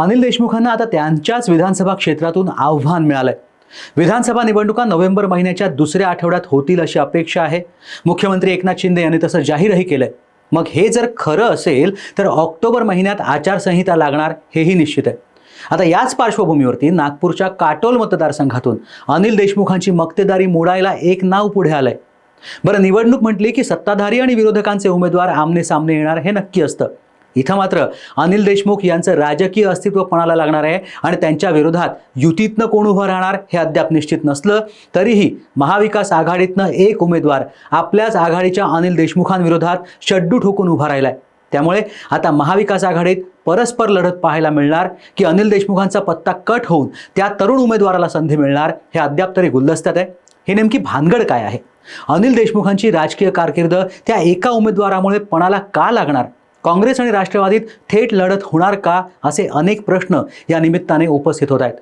अनिल देशमुखांना आता त्यांच्याच विधानसभा क्षेत्रातून आव्हान मिळालंय. विधानसभा निवडणुका नोव्हेंबर महिन्याच्या दुसऱ्या आठवड्यात होतील अशी अपेक्षा आहे. मुख्यमंत्री एकनाथ शिंदे यांनी तसं जाहीरही केलंय. मग हे जर खरं असेल तर ऑक्टोबर महिन्यात आचारसंहिता लागणार हेही निश्चित आहे. आता याच पार्श्वभूमीवरती नागपूरच्या काटोल मतदारसंघातून अनिल देशमुखांची मक्तेदारी मोडायला एक नाव पुढे आलंय. बरं निवडणूक म्हटली की सत्ताधारी आणि विरोधकांचे उमेदवार आमने सामने येणार हे नक्की असतं. इथं मात्र अनिल देशमुख यांचं राजकीय अस्तित्व कोणाला लागणार आहे? आणि त्यांच्या विरोधात युतीतनं कोण उभं राहणार हे अद्याप निश्चित नसलं तरीही महाविकास आघाडीतनं एक उमेदवार आपल्याच आघाडीच्या अनिल देशमुखांविरोधात शड्डू ठोकून उभा राहिलाय. त्यामुळे आता महाविकास आघाडीत परस्पर लढत पाहायला मिळणार की अनिल देशमुखांचा पत्ता कट होऊन त्या तरुण उमेदवाराला संधी मिळणार हे अद्याप तरी गुलदस्त्यात आहे. हे नेमकी भानगड काय आहे? अनिल देशमुखांची राजकीय कारकीर्द त्या एका उमेदवारामुळे पणाला का लागणार? काँग्रेस आणि राष्ट्रवादीत थेट लढत होणार का असे अनेक प्रश्न या निमित्ताने उपस्थित होत आहेत.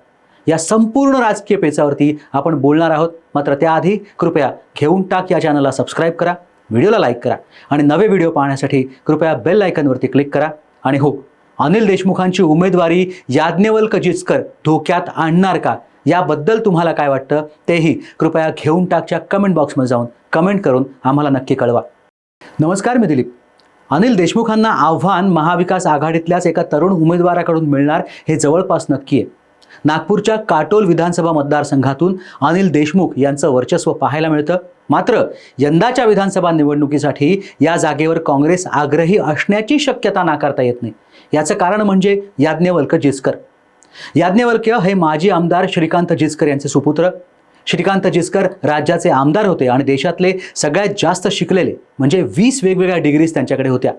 या संपूर्ण राजकीय पेचावरती आपण बोलणार आहोत. मात्र त्याआधी कृपया घेऊन टाक या चॅनलला सबस्क्राईब करा व्हिडिओला लाईक करा आणि नवे व्हिडिओ पाहण्यासाठी कृपया बेल आयकनवरती क्लिक करा. आणि हो अनिल देशमुखांची उमेदवारी याज्ञवल्क जिचकर धोक्यात आणणार का? याबद्दल तुम्हाला काय वाटतं? तेही कृपया घेऊन टाकच्या कमेंट बॉक्समध्ये जाऊन कमेंट करून आम्हाला नक्की कळवा. नमस्कार मी दिलीप. अनिल देशमुखांना आव्हान महाविकास आघाडीतल्याच एका तरुण उमेदवाराकडून मिळणार हे जवळपास नक्की आहे. नागपूरच्या काटोल विधानसभा मतदारसंघातून अनिल देशमुख यांचं वर्चस्व पाहायला मिळतं. मात्र यंदाच्या विधानसभा निवडणुकीसाठी या जागेवर काँग्रेस आग्रही असण्याची शक्यता नाकारता येत नाही. याचं कारण म्हणजे याज्ञवल्क जिचकर. याज्ञवल्क्य हे माजी आमदार श्रीकांत जिचकर यांचे सुपुत्र. श्रीकांत जिचकर राज्याचे आमदार होते आणि देशातले सगळ्यात जास्त शिकलेले म्हणजे वीस वेगवेगळ्या डिग्रीज त्यांच्याकडे होत्या.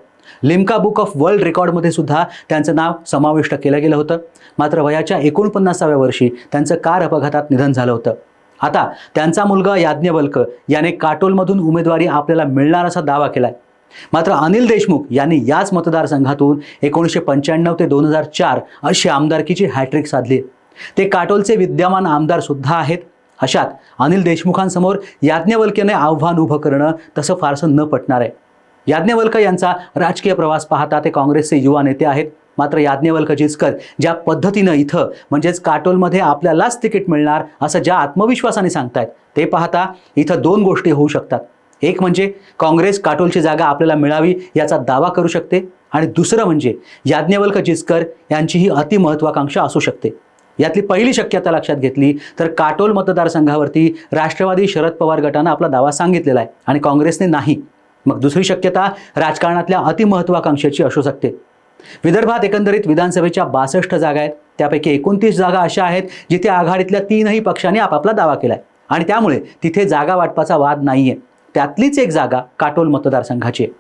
लिम्का बुक ऑफ वर्ल्ड रेकॉर्डमध्ये सुद्धा त्यांचं नाव समाविष्ट केलं गेलं होतं. मात्र वयाच्या एकोणपन्नासाव्या वर्षी त्यांचं कार अपघातात निधन झालं होतं. आता त्यांचा मुलगा याज्ञवल्क याने काटोलमधून उमेदवारी आपल्याला मिळणार असा दावा केलाय. मात्र अनिल देशमुख यांनी याच मतदारसंघातून एकोणीसशे पंच्याण्णव ते दोन हजार चार अशी आमदारकीची हॅट्रिक साधली ते काटोलचे विद्यमान आमदार सुद्धा आहेत. अशात अनिल देशमुखांसमोर याज्ञवल्क्याने आव्हान उभं करणं तसं फारसं न पटणार आहे. याज्ञवल्क यांचा राजकीय प्रवास पाहता ते काँग्रेसचे युवा नेते आहेत. मात्र याज्ञवल्क जिचकर ज्या पद्धतीनं इथं म्हणजेच काटोलमध्ये आपल्यालाच तिकीट मिळणार असं ज्या आत्मविश्वासाने सांगतायत ते पाहता इथं दोन गोष्टी होऊ शकतात. एक म्हणजे काँग्रेस काटोलची जागा आपल्याला मिळावी याचा दावा करू शकते आणि दुसरं म्हणजे याज्ञवल्क जिचकर यांची ही अतिमहत्वाकांक्षा असू शकते. यातली पहिली शक्यता लक्षात घेतली तर काटोल मतदारसंघावरती राष्ट्रवादी शरद पवार गटानं आपला दावा सांगितलेला आहे आणि काँग्रेसने नाही. मग दुसरी शक्यता राजकारणातल्या अतिमहत्वाकांक्षेची असू शकते. विदर्भात एकंदरीत विधानसभेच्या बासष्ट जागा आहेत. त्यापैकी एकोणतीस जागा अशा आहेत जिथे आघाडीतल्या तीनही पक्षांनी आपापला दावा केला आहे आणि त्यामुळे तिथे जागा वाटपाचा वाद नाही आहे त्यातलीच एक जागा काटोल मतदारसंघाची आहे.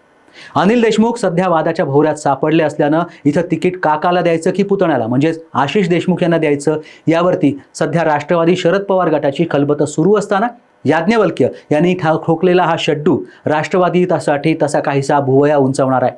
अनिल देशमुख सध्या वादाच्या भोवऱ्यात सापडले असल्यानं इथं तिकीट काकाला द्यायचं की पुतण्याला? म्हणजेच आशिष देशमुख यांना द्यायचं. यावरती सध्या राष्ट्रवादी शरद पवार गटाची खलबतं सुरू असताना याज्ञवल्क्य यांनी ठा ठोकलेला हा शड्डू राष्ट्रवादी त्यासाठी तसा काहीसा भुवया उंचावणार आहे.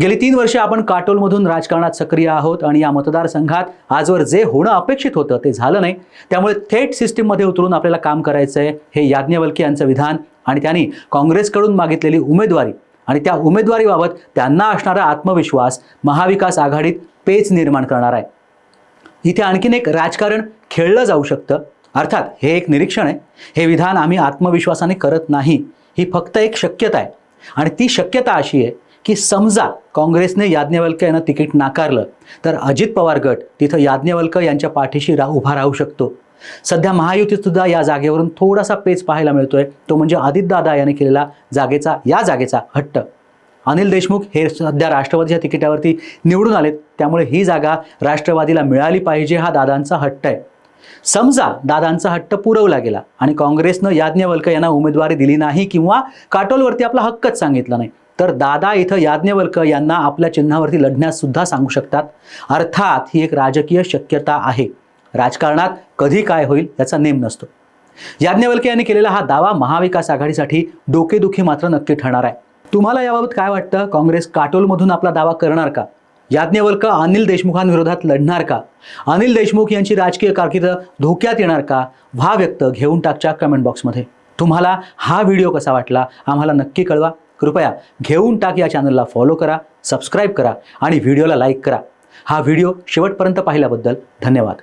गेली तीन वर्षे आपण काटोलमधून राजकारणात सक्रिय आहोत आणि या मतदारसंघात आजवर जे होणं अपेक्षित होतं ते झालं नाही. त्यामुळे थेट सिस्टीममध्ये उतरून आपल्याला काम करायचं आहे हे याज्ञवल्के यांचं विधान आणि त्यांनी काँग्रेसकडून मागितलेली उमेदवारी आणि त्या उमेदवारीबाबत त्यांना असणारा आत्मविश्वास महाविकास आघाडीत पेच निर्माण करणार आहे. इथे आणखीन एक राजकारण खेळलं जाऊ शकतं. अर्थात हे एक निरीक्षण आहे. हे विधान आम्ही आत्मविश्वासाने करत नाही. ही फक्त एक शक्यता आहे. आणि ती शक्यता अशी आहे की समजा काँग्रेसने याज्ञवल्क यांना तिकीट नाकारलं तर अजित पवार गट तिथं याज्ञवल्क यांच्या पाठीशी रा उभा राहू शकतो. सध्या महायुतीत सुद्धा या जागेवरून थोडासा पेच पाहायला मिळतोय. तो म्हणजे आदितदादा याने केलेला जागेचा या जागेचा हट्ट. अनिल देशमुख हे सध्या राष्ट्रवादीच्या तिकिटावरती निवडून आलेत. त्यामुळे ही जागा राष्ट्रवादीला मिळाली पाहिजे हा दादांचा हट्ट आहे. समजा दादांचा हट्ट पुरवला गेला आणि काँग्रेसनं याज्ञवल्क यांना उमेदवारी दिली नाही किंवा काटोलवरती आपला हक्कच सांगितला नाही तर दादा इथं याज्ञवल्क यांना आपल्या चिन्हावरती लढण्यास सुद्धा सांगू शकतात. अर्थात ही एक राजकीय शक्यता आहे. राजकारणात कधी काय होईल याचा नेम नसतो. याज्ञवल्के यांनी केलेला हा दावा महाविकास आघाडीसाठी डोकेदुखी मात्र नक्की ठरणार आहे. तुम्हाला याबाबत काय वाटतं? काँग्रेस काटोलमधून आपला दावा करणार का? याज्ञवल्क अनिल देशमुखांविरोधात लढणार का? अनिल देशमुख यांची राजकीय कारकीर्द धोक्यात येणार का? व्हा व्यक्त घेऊन टाकच्या कमेंट बॉक्समध्ये तुम्हाला हा व्हिडिओ कसा वाटला? आम्हाला नक्की कळवा. कृपया घेऊन टाक या चॅनलला फॉलो करा सबस्क्राईब करा आणि व्हिडिओला लाईक करा. हा व्हिडिओ शेवटपर्यंत पाहिल्याबद्दल धन्यवाद.